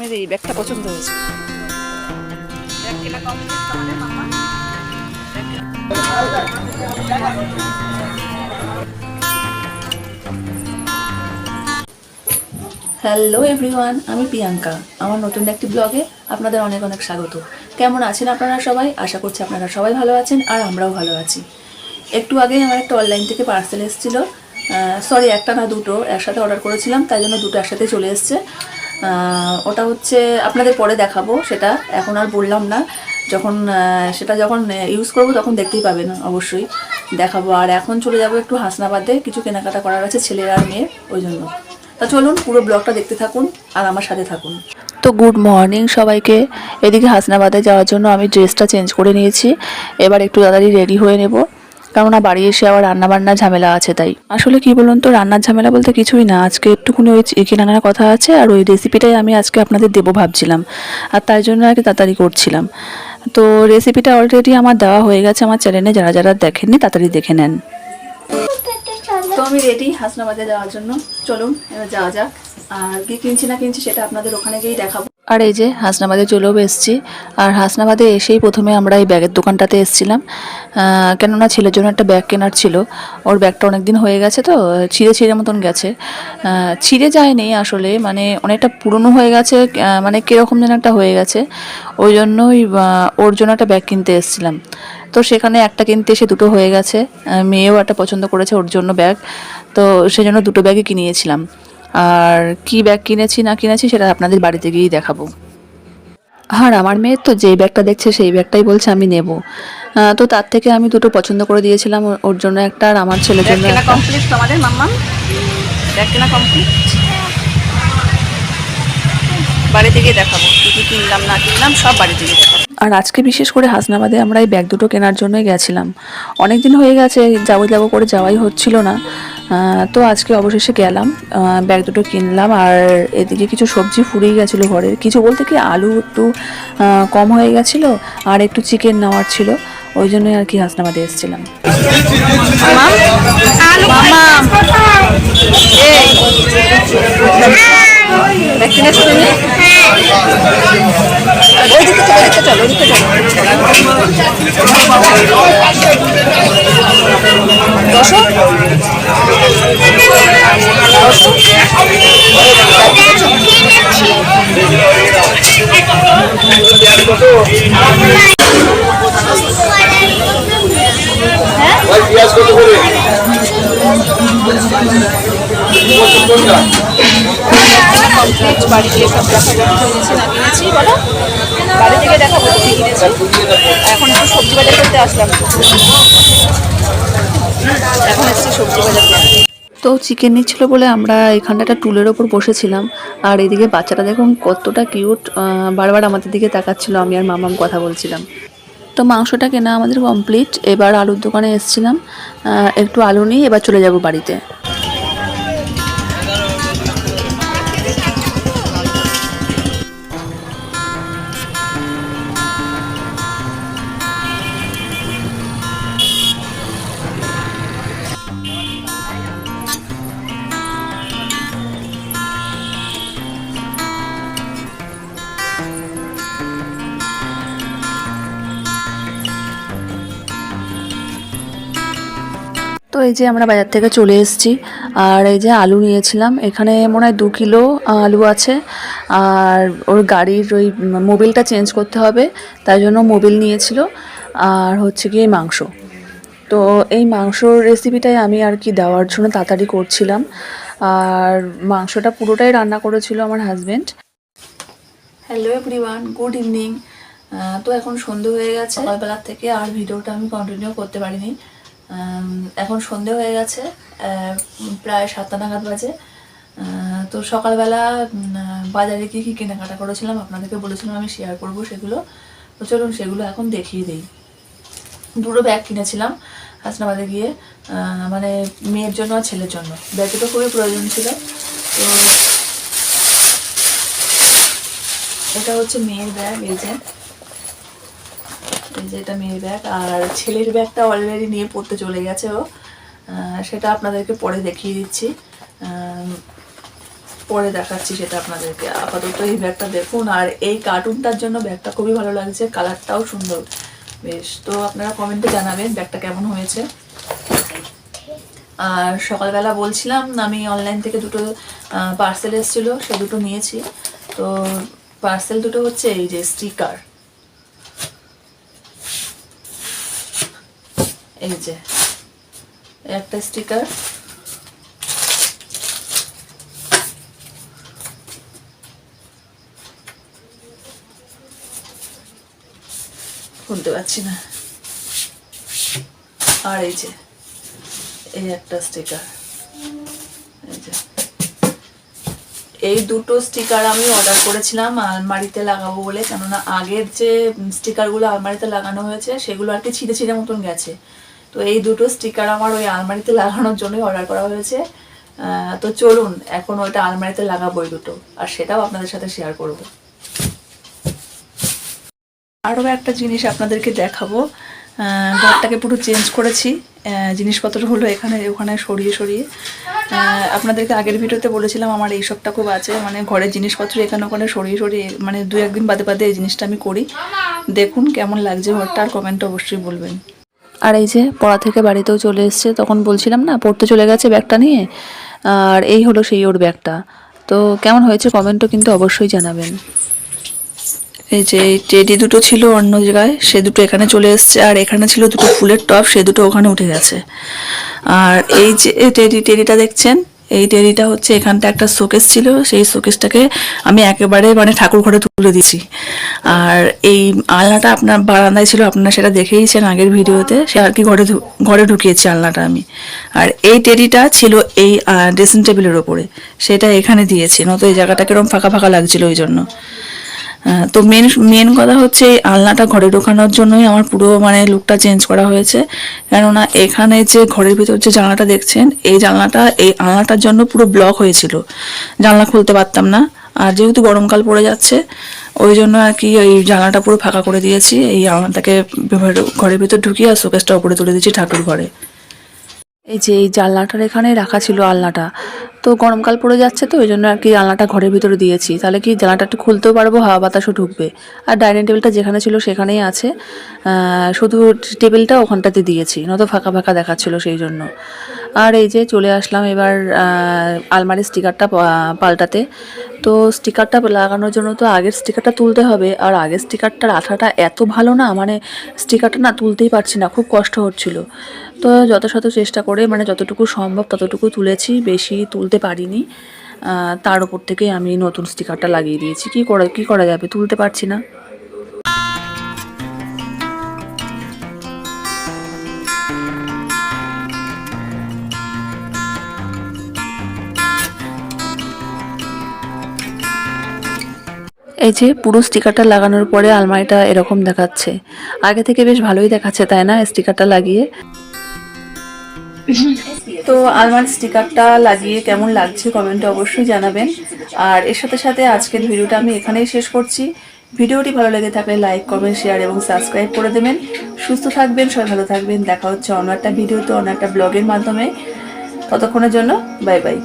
মামামের এই ব্যাগটা পছন্দ হয়েছে। হ্যালো এভরিওয়ান আমি প্রিয়াঙ্কা। আমার নতুন একটি ব্লগে আপনাদের অনেক অনেক স্বাগত। কেমন আছেন আপনারা সবাই? আশা করছি আপনারা সবাই ভালো আছেন আর আমরাও ভালো আছি। একটু আগে আমার একটা অনলাইন থেকে পার্সেল এসেছিল। সরি একটা না দুটো একসাথে অর্ডার করেছিলাম, তাই জন্য দুটো একসাথে চলে এসছে। ওটা হচ্ছে আপনাদের পরে দেখাবো, সেটা এখন আর বললাম না। যখন সেটা যখন ইউজ করব তখন দেখতেই পাবেন অবশ্যই। দেখাবো। আর এখন চলে যাব একটু হাসনাবাদে, কিছু কেনাকাটা করার আছে ছেলেরা আর মেয়ে ওই জন্য। তা চলুন, পুরো ব্লগটা দেখতে থাকুন আর আমার সাথে থাকুন। তো গুড মর্নিং সবাইকে। এদিকে হাসনাবাদে যাওয়ার জন্য আমি ড্রেসটা চেঞ্জ করে নিয়েছি। এবার একটু তাড়াতাড়ি রেডি হয়ে নেব। কেননা বাড়ি এসে আবার রান্না বান্নার ঝামেলা আছে তাই। আসলে কি বলুন তো, রান্নার ঝামেলা বলতে কিছুই না। আজকে একটুখানি ওই চিকেন আনার কথা আছে আর ওই রেসিপিটাই আমি আজকে আপনাদের দেবো ভাবছিলাম। আর তাই জন্য আর কি তাড়াতাড়ি করছিলাম। তো রেসিপিটা অলরেডি আমার দেওয়া হয়ে গেছে আমার চ্যানেলে যারা যারা দেখেননি তাড়াতাড়ি দেখে নেন। তো আমি রেডি হাসনাবাদে যাওয়ার জন্য। চলুন, এবার যাওয়া যাক। আর কি কিনছি না কিনছি সেটা আপনাদের ওখানে গিয়েই দেখাবো। আর এই যে হাসনাবাদে চলেও এসেছি। আর হাসনাবাদে এসেই প্রথমে আমরা এই ব্যাগের দোকানটাতে এসেছিলাম। কেননা ছেলের জন্য একটা ব্যাগ কেনার ছিল। ওর ব্যাগটা অনেক দিন হয়ে গেছে তো, ছিঁড়ে ছিঁড়ে মতন গেছে। ছিঁড়ে যায়নি আসলে মানে অনেকটা পুরনো হয়ে গেছে মানে কীরকম যেন একটা হয়ে গেছে। ওই জন্যই ওর জন্য একটা ব্যাগ কিনতে এসেছিলাম। তো সেখানে একটা কিনতে এসে দুটো হয়ে গেছে। মেয়েও একটা পছন্দ করেছে ওর জন্য ব্যাগ। তো সেই জন্য দুটো ব্যাগই কিনিয়েছিলাম। আর কি ব্যাগ কিনেছি না কিনেছি সেটা আপনাদের বাড়িতে গিয়েই দেখাবো। আর আমার মেয়ে তো যেই ব্যাগটা দেখছে সেই ব্যাগটাই বলছে আমি নেব। তো তার থেকে আমি দুটো পছন্দ করে দিয়েছিলাম ওর- জন্য একটা আর আমার ছেলের জন্য কমপ্লিট তোমাদের মাম্মা? ব্যাগ কেনা কমপ্লিট বাড়ি থেকে দেখাবো কি কি কিনলাম না কিনলাম সব বাড়ি থেকে দেখাবো। আর আজকে বিশেষ করে হাসনাবাদে আমরা এই ব্যাগ দুটো কেনার জন্যই গেছিলাম। অনেক দিন হয়ে গেছে যাব যাব করে যাওয়াই হচ্ছিল না। তো আজকে অবশেষে গেলাম ব্যাগ দুটো কিনলাম আর এদিকে কিছু সবজি ফুরিয়ে গেছিল ঘরের। কিছু বলতে কি আলু একটু কম হয়ে গেছিল আর একটু চিকেন নেওয়ার ছিল ওই জন্যই আর কি হাসনাবাদে এসেছিলাম। ব্যাগ চলো দশ ভাই পেঁয়াজ কত করে বাড়ি গিয়ে সব কিনেছি না কিনেছি বলো। বাড়ি থেকে কিনেছি এখন একটু সবজি বাজার করতে আসলাম। এখন এসেছি সবজি বাজার তো চিকেন নিচ্ছিল বলে আমরা এখানটা একটা টুলের ওপর বসেছিলাম। আর এদিকে বাচ্চাটা দেখুন কতটা কিউট বারবার আমাদের দিকে তাকাচ্ছিল, আমি আর মামাম কথা বলছিলাম। তো মাংসটা কেনা আমাদের কমপ্লিট এবার আলুর দোকানে এসেছিলাম। একটু আলু নিয়ে এবার চলে যাব বাড়িতে। তো এই যে আমরা বাজার থেকে চলে এসেছি, আর এই যে আলু নিয়েছিলাম। এখানে মনে হয় দু কিলো আলু আছে, আর ওর গাড়ির ওই মোবিলটা চেঞ্জ করতে হবে, তাই জন্য মোবিল নিয়েছিল। আর হচ্ছে গিয়ে মাংস। তো এই মাংসর রেসিপিটাই আমি আর কি দেওয়ার জন্য তাড়াতাড়ি করছিলাম। আর মাংসটা পুরোটাই রান্না করেছিল আমার husband hello everyone good evening তো এখন সন্ধে হয়ে গেছে। সকালবেলার থেকে আর ভিডিওটা আমি কন্টিনিউ করতে পারিনি। এখন সন্ধে হয়ে গেছে প্রায় সাতটা নাগাদ বাজে। তো সকালবেলা বাজারে কি কী কেনাকাটা করেছিলাম আপনাদেরকে বলেছিলাম আমি শেয়ার করব সেগুলো। তো চলুন সেগুলো এখন দেখিয়ে দিই। দুটো ব্যাগ কিনেছিলাম হাসনাবাদে গিয়ে মানে মেয়ের জন্য আর ছেলের জন্য। ব্যাগ তো খুবই প্রয়োজন ছিল। তো এটা হচ্ছে মেয়ের ব্যাগ এই যে। এই যে এটা মেয়ের ব্যাগ, আর ছেলের ব্যাগটা অলরেডি নিয়ে পড়তে চলে গেছে ও। সেটা আপনাদেরকে পরে দেখিয়ে দিচ্ছি। পরে দেখাচ্ছি সেটা আপনাদেরকে। আপাতত এই ব্যাগটা দেখুন, আর এই কার্টুনটার জন্য ব্যাগটা খুবই ভালো লাগছে কালারটাও সুন্দর। বেশ, তো আপনারা কমেন্টে জানাবেন ব্যাগটা কেমন হয়েছে। আর সকালবেলা বলছিলাম, আমি অনলাইন থেকে দুটো পার্সেল এসেছিল, সে দুটো নিয়েছি। তো পার্সেল দুটো হচ্ছে এই যে স্টিকার এই যে, একটা স্টিকার খুলতে পারছি না। আর এই যে, এই একটা স্টিকার এই যে, এই দুটো স্টিকার আমি অর্ডার করেছিলাম আলমারিতে লাগাবো বলে, কেননা আগের যে স্টিকারগুলো আলমারিতে লাগানো হয়েছে, সেগুলো আর কি ছিঁড়ে ছিঁড়ে মতন গেছে। তো এই দুটো স্টিকার আমার ওই আলমারিতে লাগানোর জন্যই অর্ডার করা হয়েছে। তো চলুন, এখন ওইটা আলমারিতে লাগাবো এই দুটো, আর সেটাও আপনাদের সাথে শেয়ার করব। আরও একটা জিনিস আপনাদেরকে দেখাবো। ঘরটাকে পুরো চেঞ্জ করেছি। জিনিসপত্র হলো এখানে, ওখানে সরিয়ে সরিয়ে। আপনাদেরকে আগের ভিডিওতে বলেছিলাম, আমার এই সবটা খুব আছে। মানে ঘরের জিনিসপত্র এখানে ওখানে সরিয়ে সরিয়ে মানে দু একদিন বাদে বাদে এই জিনিসটা আমি করি। দেখুন কেমন লাগছে ঘরটা, আর কমেন্টে অবশ্যই বলবেন। আর এই যে পড়া থেকে বাড়িতেও চলে এসছে, তখন বলছিলাম না, পড়তে চলে গেছে ব্যাগটা নিয়ে, আর এই হলো সেই ওর ব্যাগটা। তো কেমন হয়েছে কমেন্টও কিন্তু অবশ্যই জানাবেন। এই যে টেডি দুটো ছিল অন্য জায়গায়, সে দুটো এখানে চলে এসছে, আর এখানে ছিল দুটো ফুলের টপ সে দুটো ওখানে উঠে গেছে। আর এই যে টেডি, টেডিটা দেখছেন? এই টেরিটা হচ্ছে এখানটা একটা শোকেস ছিল, সেই শোকেসটাকে আমি একেবারে মানে ঠাকুর ঘরে তুলে দিয়েছি। আর এই আলনাটা আপনার বারান্দায় ছিল, আপনারা সেটা দেখেইছেন আগের ভিডিওতে, সে আর কি ঘরে ঘরে ঢুকিয়েছি আলনাটা আমি। আর এই টেরিটা ছিল এই ড্রেসিং টেবিলের ওপরে, সেটা এখানে দিয়েছি, নয়তো এই জায়গাটা কীরকম ফাঁকা ফাঁকা লাগছিল ওই জন্য। তো মেন মেন কথা হচ্ছে এই আলনাটা ঘরে ঢোকানোর জন্যই আমার পুরো মানে লুকটা চেঞ্জ করা হয়েছে। কেননা এখানে যে ঘরের ভিতর যে জানলাটা দেখছেন, এই জানলাটা, এই আলনাটার জন্য পুরো ব্লক হয়েছিল। জানলা খুলতে পারতাম না। আর যেহেতু গরমকাল পড়ে যাচ্ছে, ওই জন্য আর কি ওই জানলাটা পুরো ফাঁকা করে দিয়েছি। এই আলনাটাকে ঘরের ভিতর ঢুকিয়ে আর শোকেসটা উপরে তুলে দিয়েছি ঠাকুর ঘরে। এই যে এই জানলাটার এখানে রাখা ছিল আলনাটা। তো গরমকাল পড়ে যাচ্ছে তো ওই জন্য আর কি জানলাটা ঘরের ভিতরে দিয়েছি। তাহলে কি জানলাটা একটু খুলতেও পারব? হাওয়া বাতাসও ঢুকবে। আর ডাইনিং টেবিলটা যেখানে ছিল সেখানেই আছে। শুধু টেবিলটা ওখানটাতে দিয়েছি, নয়তো ফাঁকা ফাঁকা দেখাচ্ছিল সেই জন্য আর এই যে চলে আসলাম এবার আহ, আলমারির স্টিকারটা পাল্টাতে। তো স্টিকারটা লাগানোর জন্য তো আগের স্টিকারটা তুলতে হবে। আর আগের স্টিকারটার আঠাটা এত ভালো না মানে স্টিকারটা না তুলতেই পারছি না খুব কষ্ট হচ্ছিল। তো যথাযথ চেষ্টা করে মানে যতটুকু সম্ভব ততটুকু তুলেছি বেশি তুলতে পারিনি। তার উপর থেকে আমি নতুন স্টিকারটা লাগিয়ে দিয়েছি। কি করা কি করা যাবে? তুলতে পারছি না। এই যে পুরো স্টিকারটা লাগানোর পরে আলমারিটা এরকম দেখাচ্ছে। আগে থেকে বেশ ভালোই দেখাচ্ছে, তাই না, স্টিকারটা লাগিয়ে? তো আলমার স্টিকারটা লাগিয়ে কেমন লাগছে কমেন্টে অবশ্যই জানাবেন। আর এর সাথে সাথে আজকের ভিডিওটা আমি এখানেই শেষ করছি। ভিডিওটি ভালো লেগে থাকলে লাইক, কমেন্ট, শেয়ার এবং সাবস্ক্রাইব করে দেবেন। সুস্থ থাকবেন, সবাই ভালো থাকবেন। দেখা হচ্ছে অন্য একটা ভিডিওতে, অন্য একটা ব্লগের মাধ্যমে। ততক্ষণের জন্য বাই বাই।